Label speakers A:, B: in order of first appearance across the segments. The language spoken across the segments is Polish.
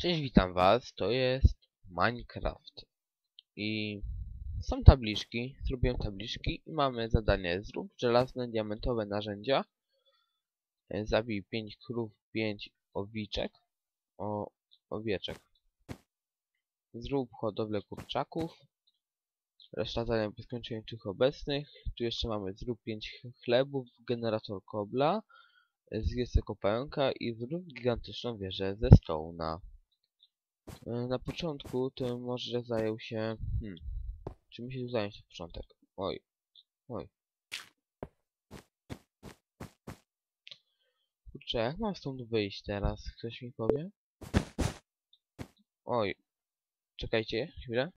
A: Cześć, witam was, to jest Minecraft. I są tabliczki, zrobiłem tabliczki i mamy zadanie. Zrób żelazne, diamentowe narzędzia. E, zabij 5 krów, 5 owiczek. O, owieczek. Zrób hodowlę kurczaków. Reszta zadań po skończeniu tych obecnych. Tu jeszcze mamy zrób 5 chlebów, generator kobla. Zjedz jako pająka i zrób gigantyczną wieżę ze stołna Na początku to może zajął się... Hmm. Czy mi się zająć na początek? Oj. Oj. Kurczę, jak mam stąd wyjść teraz? Ktoś mi powie? Oj. Czekajcie, chwilę.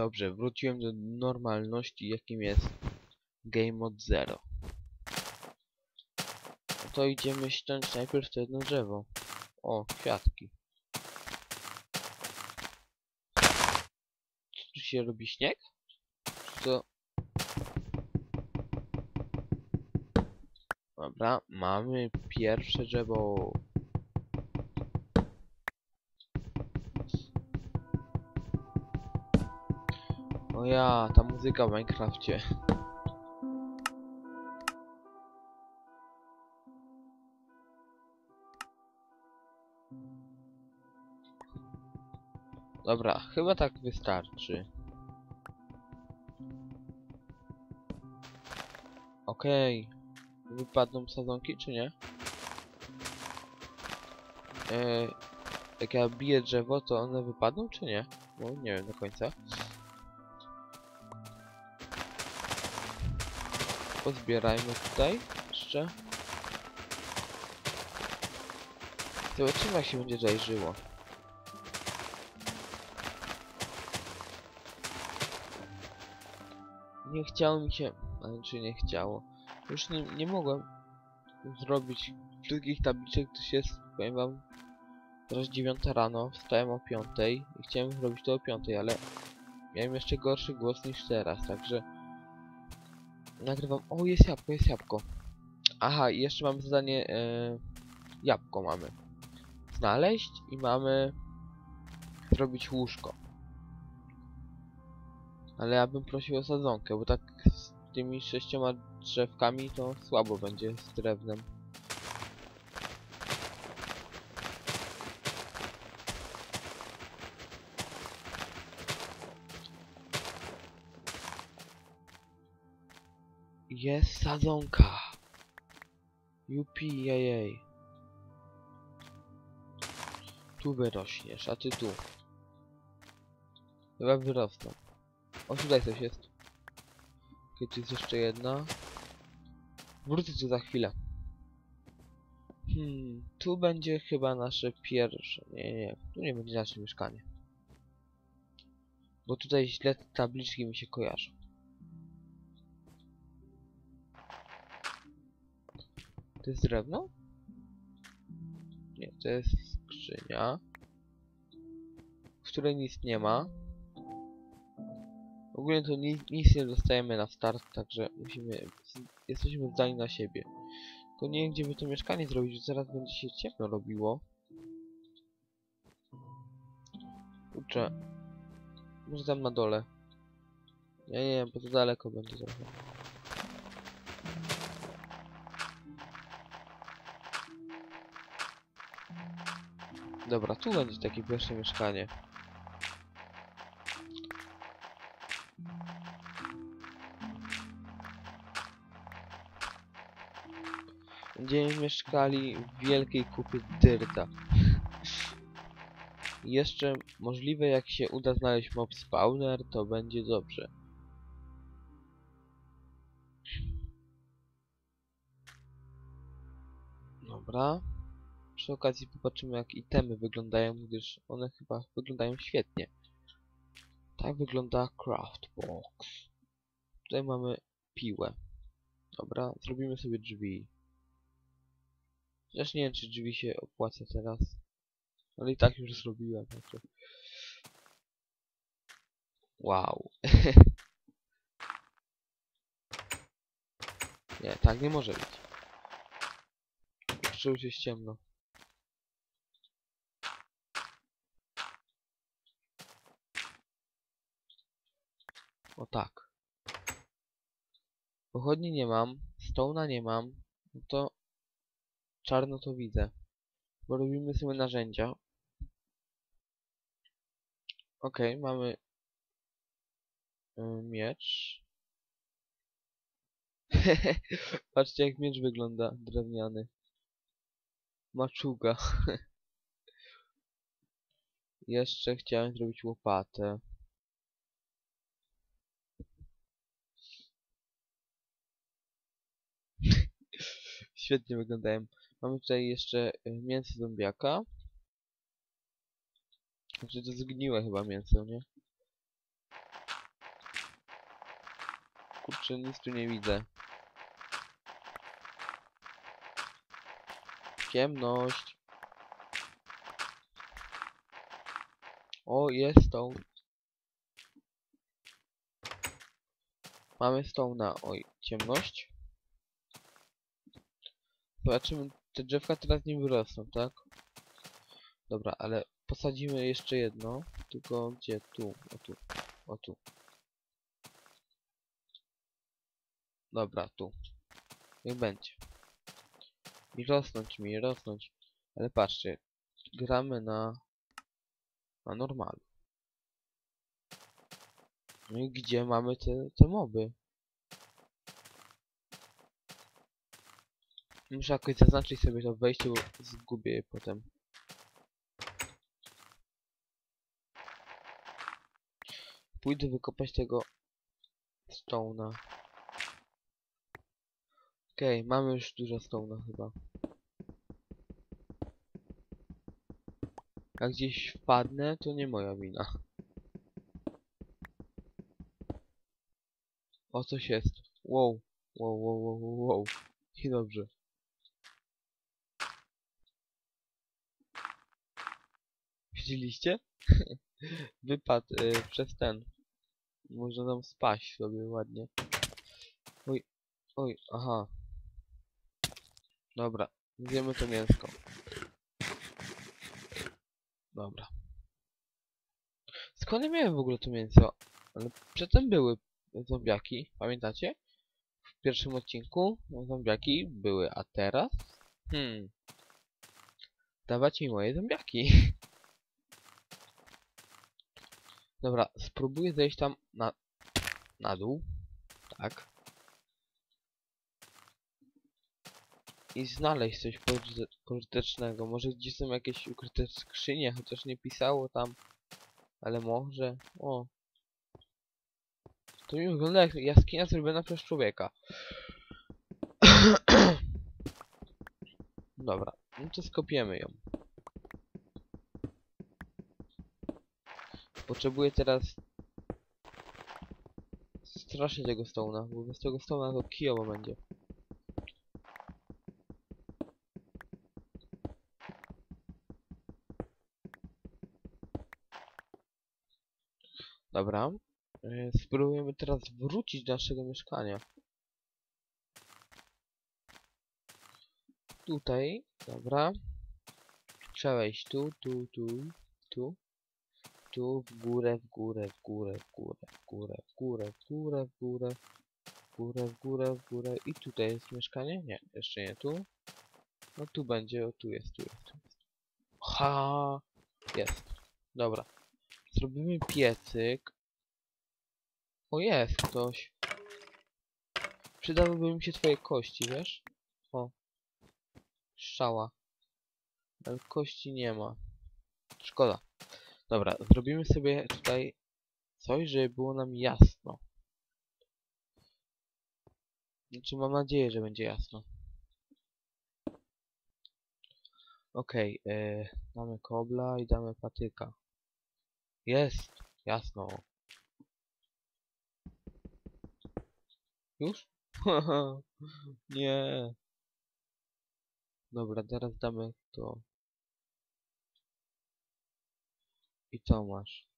A: Dobrze, wróciłem do normalności, jakim jest Game 0. No to idziemy ściąć najpierw to jedno drzewo. O, kwiatki. Co tu się robi śnieg? Czy to... Dobra, mamy pierwsze drzewo. O ja, ta muzyka w Minecrafcie. Dobra, chyba tak wystarczy. Okej. Wypadną sadzonki, czy nie? Eee, jak ja biję drzewo, to one wypadną, czy nie? No, nie wiem do końca. Pozbierajmy tutaj jeszcze. Zobaczymy jak się będzie tutaj żyło. Nie chciało mi się, znaczy nie chciało. Już nie, nie mogłem zrobić drugich tabliczek, gdyż jest, powiem wam, teraz 9 rano, wstałem o 5 i chciałem zrobić to o 5, ale miałem jeszcze gorszy głos niż teraz, także nagrywam. O, jest jabłko, jest jabłko. Aha, i jeszcze mamy zadanie. E, jabłko mamy. Znaleźć i mamy zrobić łóżko. Ale ja bym prosił o sadzonkę, bo tak z tymi sześcioma drzewkami to słabo będzie z drewnem. Jest sadzonka. Jupi, jej. Tu wyrośniesz, a ty tu. Chyba wyrosną. O, tutaj coś jest. Okej, tu jest jeszcze jedna. Wrócę tu za chwilę. Hmm, tu będzie chyba nasze pierwsze. Nie, nie, tu nie będzie nasze mieszkanie. Bo tutaj źle tabliczki mi się kojarzą. To jest drewno? Nie, to jest skrzynia. W której nic nie ma. Ogólnie to ni nic nie dostajemy na start, także musimy... Jesteśmy zdani na siebie. Tylko nie wiem, gdzie by to mieszkanie zrobić, że zaraz będzie się ciemno robiło. Kurczę. Może tam na dole. Nie, nie, bo to daleko będzie trochę. Dobra, tu będzie takie pierwsze mieszkanie. Będziemy mieszkali w wielkiej kupie dyrta. Jeszcze możliwe jak się uda znaleźć mob spawner, to będzie dobrze. Dobra. Przy okazji popatrzymy jak itemy wyglądają, gdyż one chyba wyglądają świetnie. Tak wygląda craft box. Tutaj mamy piłę. Dobra, zrobimy sobie drzwi. Chociaż nie wiem, czy drzwi się opłaca teraz. Ale i tak już zrobiłem. Wow. nie, tak nie może być. Już jest ciemno. O tak. Pochodni nie mam, stołna nie mam, no to czarno to widzę. Bo robimy sobie narzędzia. Okej, mamy y, miecz. Patrzcie jak miecz wygląda, drewniany. Maczuga. Jeszcze chciałem zrobić łopatę. Świetnie wyglądają. Mamy tutaj jeszcze y, mięso zombiaka. Znaczy to zgniłe chyba mięso, nie? Kurczę, nic tu nie widzę. Ciemność. O, jest tą. Mamy na Oj, ciemność. Zobaczymy, te drzewka teraz nie wyrosną, tak? Dobra, ale posadzimy jeszcze jedno. Tylko gdzie? Tu, o tu, o tu. Dobra, tu. Niech będzie. I rosnąć mi, rosnąć. Ale patrzcie, gramy na... na. No i gdzie mamy te, te moby? Muszę jakoś zaznaczyć sobie to wejście, bo zgubię je potem. Pójdę wykopać tego stone'a. Okej, okay, mamy już dużo stone'a chyba. Jak gdzieś wpadnę, to nie moja wina. O, coś jest. Wow, wow, wow, wow, wow. I dobrze. Widzieliście? Wypadł y, przez ten. Można tam spaść sobie ładnie. Oj, oj, aha. Dobra, zjemy to mięsko. Dobra. Skąd ja miałem w ogóle to mięso? Ale przedtem były zombiaki, pamiętacie? W pierwszym odcinku zombiaki były, a teraz? Hmm. Dawać mi moje zombiaki. Dobra, spróbuję zejść tam na, na dół. Tak. I znaleźć coś pożytecznego. Może gdzieś są jakieś ukryte skrzynie, chociaż nie pisało tam. Ale może... O. To mi wygląda jak jaskinia zrobiona przez człowieka. Dobra, no to skopiemy ją. Potrzebuję teraz strasznie tego stona, bo bez tego stona to kijowo będzie. Dobra. E, spróbujemy teraz wrócić do naszego mieszkania. Tutaj, dobra. Trzeba wejść tu, tu, tu, tu tu w górę, w górę, w górę, w górę, w górę, w górę, w górę, w górę, w górę, w górę, w górę i tutaj jest mieszkanie? Nie, jeszcze nie tu. No tu będzie, o tu jest, tu jest, tu jest. Ha, jest. Dobra. Zrobimy piecyk. O, jest ktoś. Przydałyby mi się twoje kości, wiesz? O. Szała. Ale kości nie ma. Szkoda. Dobra, zrobimy sobie tutaj coś, żeby było nam jasno. Znaczy mam nadzieję, że będzie jasno. Okej, okay, e, damy kobla i damy patyka. Jest! Jasno. Już? Nie. Dobra, teraz damy to. I to masz.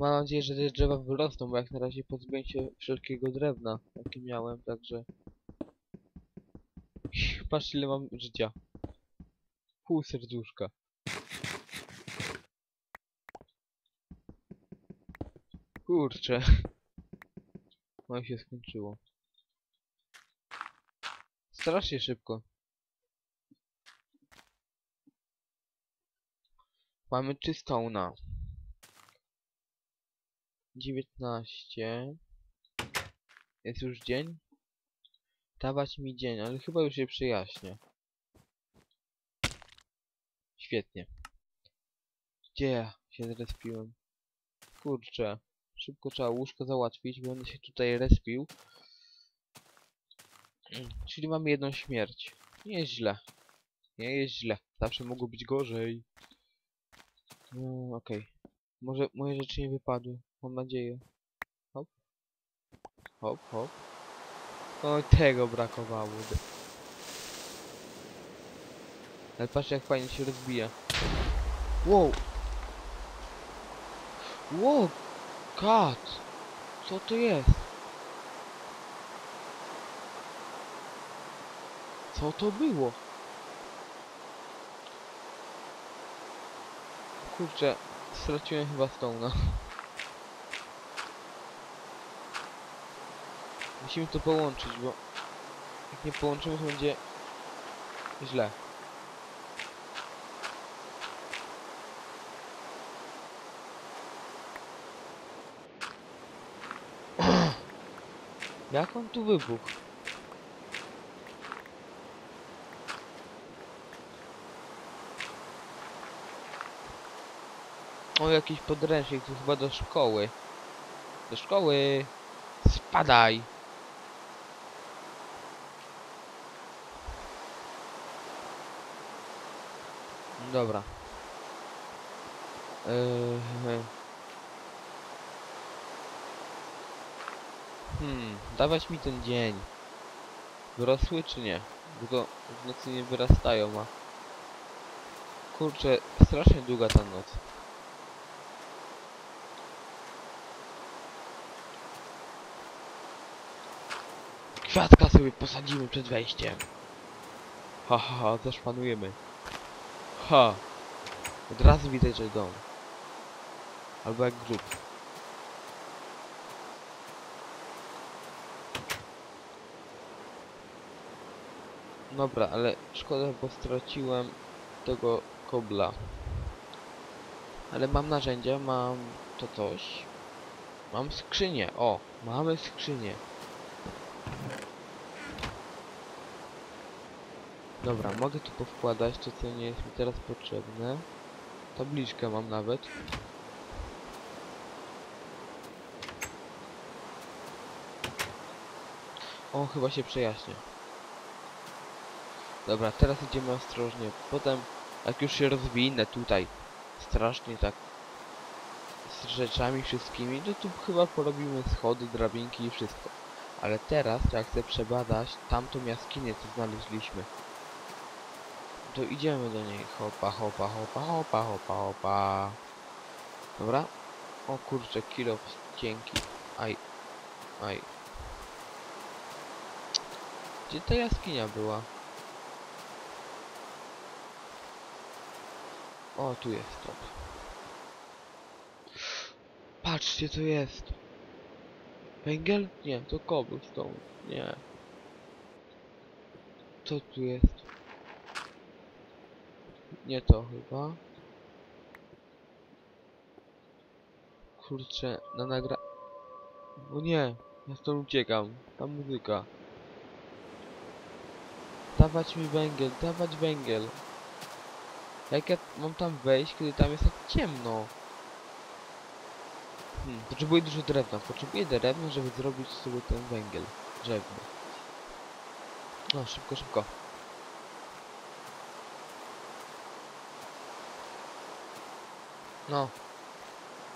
A: Mam nadzieję, że te drzewa wyrosną, bo jak na razie pozbyłem się wszelkiego drewna, jakie miałem, także... Patrz ile mam życia. Pół serduszka. Kurczę. No i się skończyło. Strasznie szybko. Mamy czystą na 19. Jest już dzień? Dawać mi dzień, ale chyba już się przyjaśnię. Świetnie. Gdzie ja się zrespiłem? Kurczę. Szybko trzeba łóżko załatwić, będę się tutaj respił. Czyli mamy jedną śmierć. Nie jest źle. Nie jest źle. Zawsze mogło być gorzej. No, okej. Może moje rzeczy nie wypadły. Mam nadzieję. Hop. Hop, hop. O, tego brakowało. Ale patrz jak fajnie się rozbija. Wow! Wow! Kat! Co to jest? Co to było? Kurczę, straciłem chyba Stone'a. Musimy to połączyć, bo jak nie połączymy to będzie źle. Jak on tu wybuchł? O, jakiś podręcznik, tu chyba do szkoły. Do szkoły! Spadaj! Dobra. Eee... Hmm, dawać mi ten dzień. Wyrosły czy nie? To w nocy nie wyrastają, a... Kurczę, strasznie długa ta noc. Kwiatka sobie posadzimy przed wejściem. Ha, ha, ha, zaszpanujemy. Ha! Od razu widać, że dom. Albo jak grób. Dobra, ale szkoda, bo straciłem tego kobla. Ale mam narzędzia, mam to coś. Mam skrzynię, o! Mamy skrzynię. Dobra, mogę tu powkładać to, co nie jest mi teraz potrzebne. Tabliczkę mam nawet. O, chyba się przejaśnia. Dobra, teraz idziemy ostrożnie. Potem, jak już się rozwinę tutaj, strasznie tak z rzeczami wszystkimi, no tu chyba porobimy schody, drabinki i wszystko. Ale teraz, jak chcę przebadać tamtą jaskinię, co znaleźliśmy, to idziemy do niej. Hopa, hopa, hopa, hopa, hopa, hopa. Dobra. O kurczę, kilo cienki. Aj. Aj. Gdzie ta jaskinia była? O, tu jest, dobra. Patrzcie, co jest. Węgiel? Nie, to cobblestone. Nie. Co tu jest? Nie to chyba. Kurczę, na nagra... O nie, ja stąd uciekam. Ta muzyka. Dawać mi węgiel, dawać węgiel. Jak ja mam tam wejść, kiedy tam jest tak ciemno? Hmm, potrzebuję dużo drewna. Potrzebuję drewna, żeby zrobić sobie ten węgiel. Drzewny. No, szybko, szybko. No.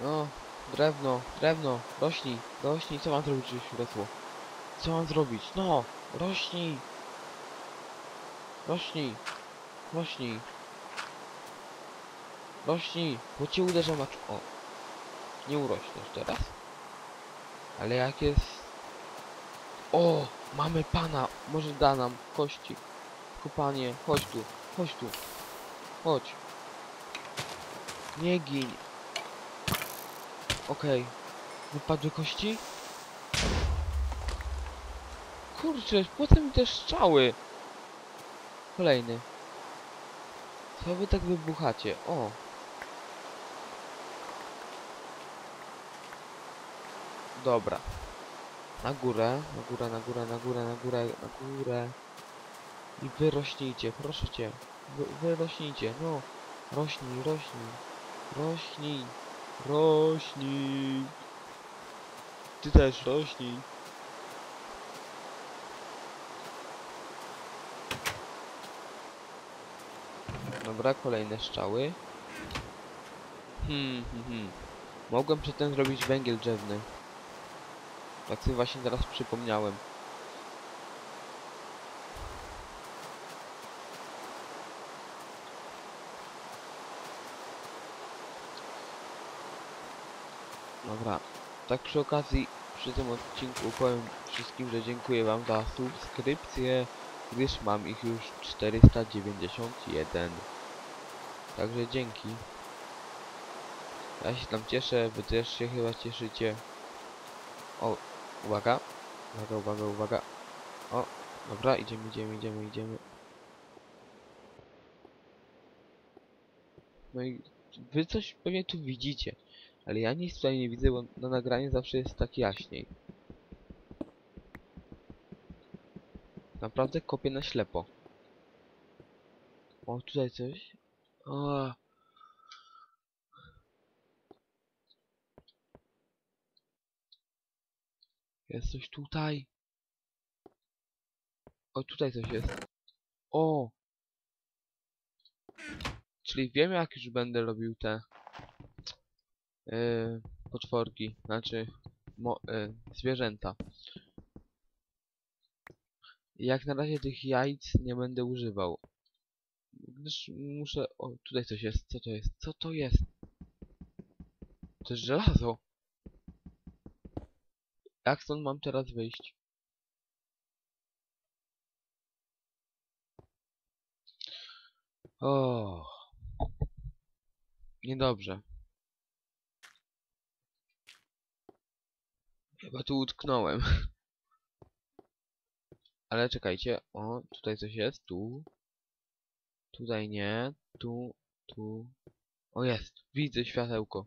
A: No. Drewno, drewno. Rośnij, rośnij. Co mam zrobić, urosło? Co mam zrobić? No. Rośnij. Rośnij. Rośnij. Rośnij. Bo cię uderzę macz... O. Nie urośniesz teraz. Ale jak jest... O! Mamy pana! Może da nam kości. Kopanie, chodź tu, chodź tu. Chodź. Nie gin. Okej. Wypadły kości? Kurczę, potem te strzały. Kolejny. Co wy tak wybuchacie? O. Dobra. Na górę, na górę, na górę, na górę, na górę, na górę. I wyrośnijcie, proszę cię. Wy, wyrośnijcie, no. Rośnij, rośnij. Rośnij. Rośnij. Ty też rośnij. Dobra, kolejne strzały. Hmm, hmm, hmm. Mogłem przedtem zrobić węgiel drzewny. Tak sobie właśnie teraz przypomniałem. Dobra, tak przy okazji przy tym odcinku powiem wszystkim, że dziękuję wam za subskrypcję, gdyż mam ich już 491. Także dzięki. Ja się tam cieszę, wy też się chyba cieszycie. O, uwaga. Uwaga, uwaga, uwaga. O, dobra, idziemy, idziemy, idziemy, idziemy. No i wy coś pewnie tu widzicie. Ale ja nic tutaj nie widzę, bo na nagraniu zawsze jest tak jaśniej. Naprawdę kopię na ślepo. O, tutaj coś. O. Jest coś tutaj. O, tutaj coś jest. O! Czyli wiem jak już będę robił te yy, potworki, znaczy mo, yy, zwierzęta. Jak na razie tych jajc nie będę używał. Gdyż muszę... O, tutaj coś jest. Co to jest? Co to jest? To jest żelazo. Jak stąd mam teraz wyjść? O, Niedobrze. Chyba tu utknąłem. Ale czekajcie. O, tutaj coś jest. Tu. Tutaj nie. Tu. Tu. O, jest. Widzę światełko.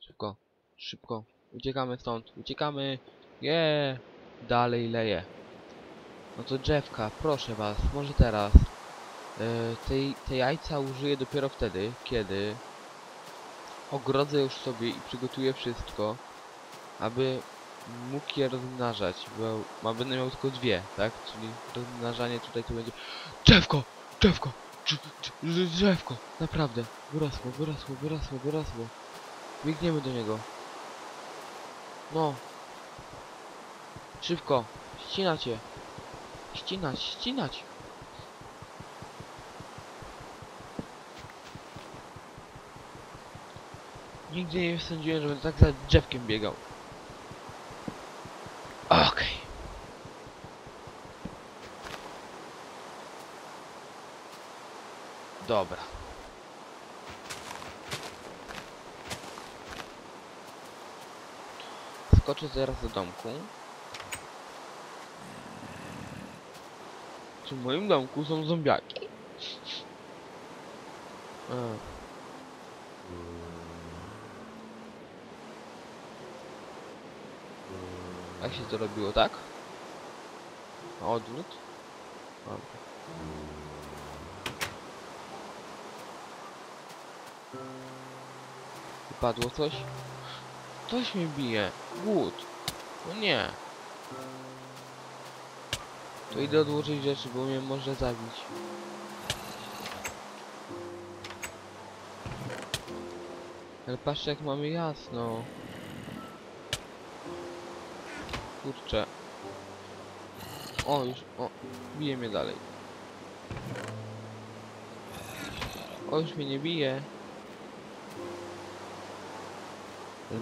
A: Szybko. Szybko. Uciekamy stąd. Uciekamy. Je. Dalej leje. No to drzewka. Proszę was. Może teraz. Yy, tej, te jajca użyję dopiero wtedy, kiedy ogrodzę już sobie i przygotuję wszystko, aby mógł je rozmnażać, bo będę miał tylko dwie, tak? Czyli rozmnażanie tutaj to będzie... Drzewko! Drzewko! Drz- drz- Drzewko! Naprawdę! Wyrosło, wyrosło, wyrosło, wyrosło. Biegniemy do niego. No. Szybko! Ścinacie! Ścinać, ścinać! Nigdy nie sądziłem, że będę tak za drzewkiem biegał. Okej. Dobra. Skoczę zaraz do domku. W moim domku są zombiaki? Tak się to robiło, tak? Odwrót? Dobra. Wypadło coś? Coś mi bije. Głód. No nie. To idę odłożyć rzeczy, bo mnie może zabić. Ale patrzcie jak mamy jasno. Kurczę. O, już, o, bije mnie dalej. O, już mnie nie bije.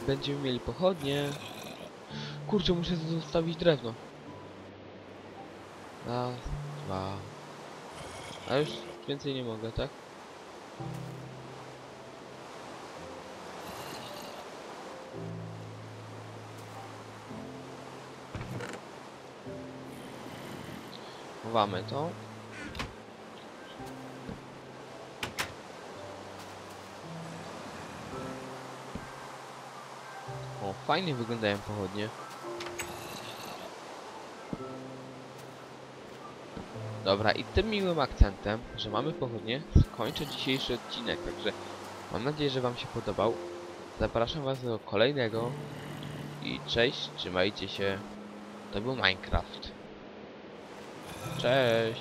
A: Będziemy mieli pochodnie. Kurczę, muszę zostawić drewno. Raz, dwa. A już więcej nie mogę, tak? Chowamy to. O, fajnie wyglądają pochodnie. Dobra, i tym miłym akcentem, że mamy pochodnie, skończę dzisiejszy odcinek, także mam nadzieję, że wam się podobał. Zapraszam was do kolejnego i cześć, trzymajcie się. To był Minecraft. 咱